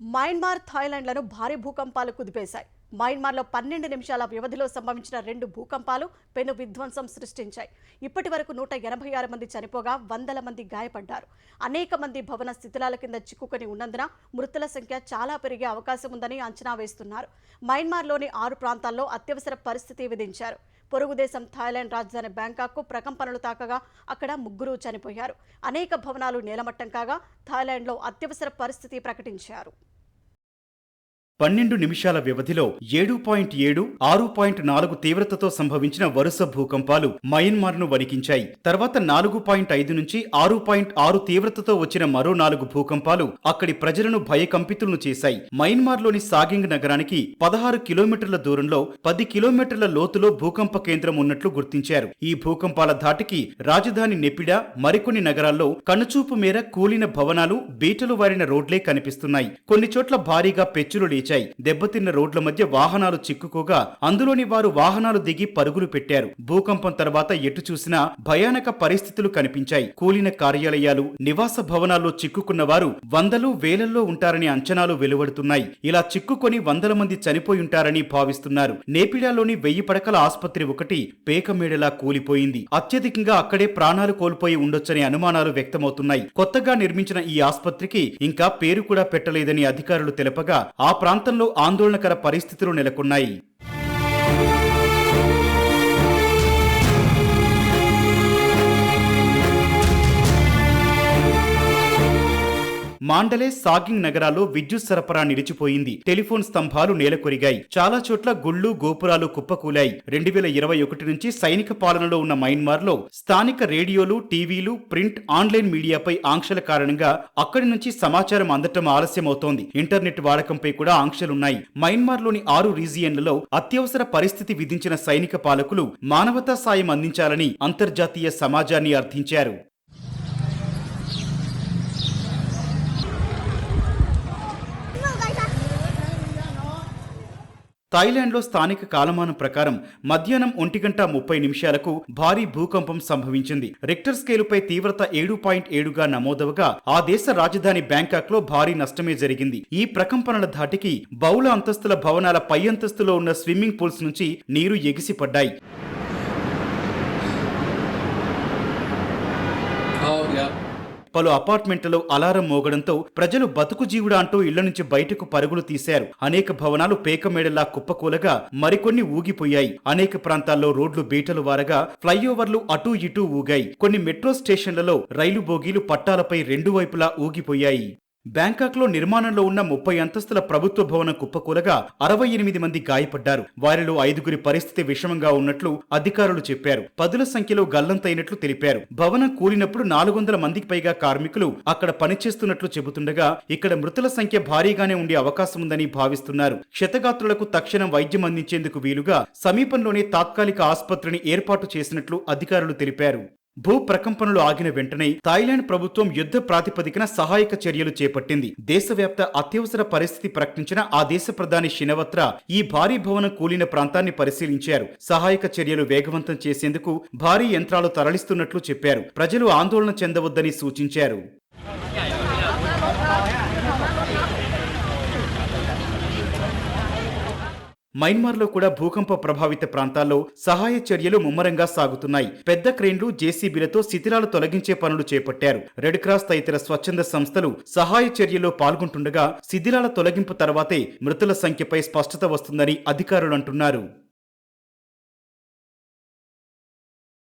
Myanmar థాయిలాండ్లను భారీ భూకంపాలు కుదిపేశాయి. మయన్మార్లో పన్నెండు నిమిషాల వ్యవధిలో సంభవించిన రెండు భూకంపాలు పెను విధ్వంసం సృష్టించాయి. ఇప్పటి వరకు నూట ఎనభై ఆరు మంది చనిపోగా వందల మంది గాయపడ్డారు. అనేక మంది భవన శిథిలాల కింద చిక్కుకొని ఉన్నందున మృతుల సంఖ్య చాలా పెరిగే అవకాశం ఉందని అంచనా వేస్తున్నారు. మయన్మార్లోని ఆరు ప్రాంతాల్లో అత్యవసర పరిస్థితి విధించారు. పొరుగుదేశం థాయిలాండ్ రాజధాని బ్యాంకాక్కు ప్రకంపనలు తాకగా అక్కడ ముగ్గురు చనిపోయారు. అనేక భవనాలు నేలమట్టం కాగా థాయిలాండ్లో అత్యవసర పరిస్థితి ప్రకటించారు. పన్నెండు నిమిషాల వ్యవధిలో ఏడు పాయింట్ ఏడు ఆరు పాయింట్ నాలుగు తీవ్రతతో సంభవించిన వరుస భూకంపాలు మయన్మార్ను వణికించాయి. తర్వాత నాలుగు పాయింట్ ఐదు నుంచి ఆరు పాయింట్ ఆరు తీవ్రతతో వచ్చిన మరో నాలుగు భూకంపాలు అక్కడి ప్రజలను భయకంపితులను చేశాయి. మయన్మార్లోని సాగింగ్ నగరానికి పదహారు కిలోమీటర్ల దూరంలో పది కిలోమీటర్ల లోతులో భూకంప కేంద్రం ఉన్నట్లు గుర్తించారు. ఈ భూకంపాల ధాటికి రాజధాని నెపిడా మరికొన్ని నగరాల్లో కనుచూపు మేర కూలిన భవనాలు బీటలు వారిన రోడ్లే కనిపిస్తున్నాయి. కొన్ని చోట్ల భారీగా పెచ్చులు లేచాయి. దెబ్బతిన్న రోడ్ల మధ్య వాహనాలు చిక్కుకోగా అందులోని వారు వాహనాలు దిగి పరుగులు పెట్టారు. భూకంపం తర్వాత ఎటు చూసినా భయానక పరిస్థితులు కనిపించాయి. కూలిన కార్యాలయాలు నివాస భవనాల్లో చిక్కుకున్న వారు వందలు వేలల్లో ఉంటారని అంచనాలు వెలువడుతున్నాయి. ఇలా చిక్కుకొని వందల మంది చనిపోయి ఉంటారని భావిస్తున్నారు. నేపిడాలోని వెయ్యి పడకల ఆసుపత్రి ఒకటి పేకమేడలా కూలిపోయింది. అత్యధికంగా అక్కడే ప్రాణాలు కోల్పోయి ఉండొచ్చనే అనుమానాలు వ్యక్తమవుతున్నాయి. కొత్తగా నిర్మించిన ఈ ఆసుపత్రికి ఇంకా పేరు కూడా పెట్టలేదని అధికారులు తెలపగా ఆ ప్రాంతంలో ఆందోళనకర పరిస్థితులు నెలకొన్నాయి. మాండలే సాగింగ్ నగరాల్లో విద్యుత్ సరఫరా నిలిచిపోయింది. టెలిఫోన్ స్తంభాలు నేలకొరిగాయి. చాలా చోట్ల గుళ్ళు గోపురాలు కుప్పకూలాయి. రెండు వేల ఇరవై ఒకటి నుంచి సైనిక పాలనలో ఉన్న మయన్మార్లో స్థానిక రేడియోలు టీవీలు ప్రింట్ ఆన్లైన్ మీడియాపై ఆంక్షల కారణంగా అక్కడి నుంచి సమాచారం అందటం ఆలస్యమవుతోంది. ఇంటర్నెట్ వాడకంపై కూడా ఆంక్షలున్నాయి. మయన్మార్లోని ఆరు రీజియన్లలో అత్యవసర పరిస్థితి విధించిన సైనిక పాలకులు మానవతా సాయం అందించాలని అంతర్జాతీయ సమాజాన్ని అర్థించారు. థాయిలాండ్లో స్థానిక కాలమానం ప్రకారం మధ్యాహ్నం ఒంటి గంట ముప్పై నిమిషాలకు భారీ భూకంపం సంభవించింది. రిక్టర్ స్కేలుపై తీవ్రత ఏడు పాయింట్ ఏడుగా నమోదవగా ఆ దేశ రాజధాని బ్యాంకాక్లో భారీ నష్టమే జరిగింది. ఈ ప్రకంపనల ధాటికి బహుళ అంతస్తుల భవనాల పై అంతస్తులో ఉన్న స్విమ్మింగ్ పూల్స్ నుంచి నీరు ఎగిసిపడ్డాయి. Oh, yeah. పలు అపార్ట్మెంట్లలో అలారం మోగడంతో ప్రజలు బతుకు జీవుడా అంటూ ఇళ్ళ నుంచి బయటకు పరుగులు తీశారు. అనేక భవనాలు పేకమేడలా కుప్పకూలగా మరికొన్ని ఊగిపోయాయి. అనేక ప్రాంతాల్లో రోడ్లు బీటలు వారగా ఫ్లైఓవర్లు అటూ ఇటూ ఊగాయి. కొన్ని మెట్రో స్టేషన్లలో రైలు బోగీలు పట్టాలపై రెండు వైపులా ఊగిపోయాయి. బ్యాంకాక్లో నిర్మాణంలో ఉన్న ముప్పై అంతస్తుల ప్రభుత్వ భవనం కుప్పకూలగా అరవై ఎనిమిది మంది గాయపడ్డారు. వారిలో ఐదుగురి పరిస్థితి విషమంగా ఉన్నట్లు అధికారులు చెప్పారు. పదుల సంఖ్యలో గల్లంతైనట్లు తెలిపారు. భవనం కూలినప్పుడు నాలుగు వందల మందికి పైగా కార్మికులు అక్కడ పనిచేస్తున్నట్లు చెబుతుండగా ఇక్కడ మృతుల సంఖ్య భారీగానే ఉండే అవకాశం ఉందని భావిస్తున్నారు. క్షతగాత్రులకు తక్షణం వైద్యం అందించేందుకు వీలుగా సమీపంలోనే తాత్కాలిక ఆసుపత్రిని ఏర్పాటు చేసినట్లు అధికారులు తెలిపారు. భూ ప్రకంపనలు ఆగిన వెంటనే థాయిలాండ్ ప్రభుత్వం యుద్ధ ప్రాతిపదికన సహాయక చర్యలు చేపట్టింది. దేశవ్యాప్త అత్యవసర పరిస్థితి ప్రకటించిన ఆ దేశ ప్రధాని షినవత్ర ఈ భారీ భవనం కూలిన ప్రాంతాన్ని పరిశీలించారు. సహాయక చర్యలు వేగవంతం చేసేందుకు భారీ యంత్రాలు తరలిస్తున్నట్లు చెప్పారు. ప్రజలు ఆందోళన చెందవద్దని సూచించారు. మయన్మార్లో కూడా భూకంప ప్రభావిత ప్రాంతాల్లో సహాయ చర్యలు ముమ్మరంగా సాగుతున్నాయి. పెద్ద క్రేన్లు జేసీబీలతో శిథిలాలు తొలగించే పనులు చేపట్టారు. రెడ్ క్రాస్ తదితర స్వచ్ఛంద సంస్థలు సహాయ చర్యలో పాల్గొంటుండగా శిథిలాల తొలగింపు తర్వాతే మృతుల సంఖ్యపై స్పష్టత వస్తుందని అధికారులు అంటున్నారు.